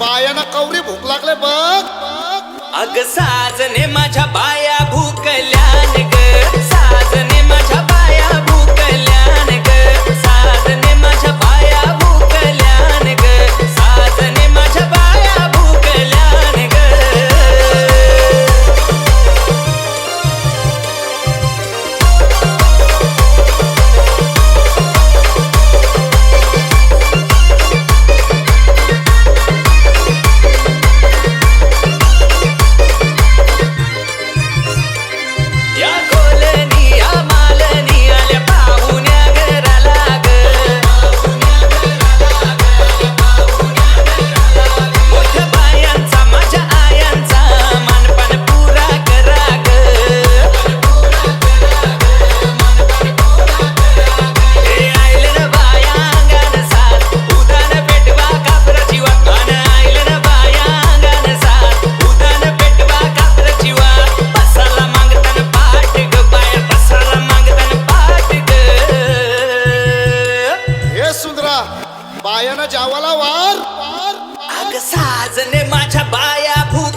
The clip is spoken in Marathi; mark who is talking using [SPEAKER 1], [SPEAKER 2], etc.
[SPEAKER 1] बायाना कवरी भूक लागले बघ. अग साजने माझ्या बाया
[SPEAKER 2] भूक जावाला वार वार.
[SPEAKER 1] अग साजने माझ्या बाया भूत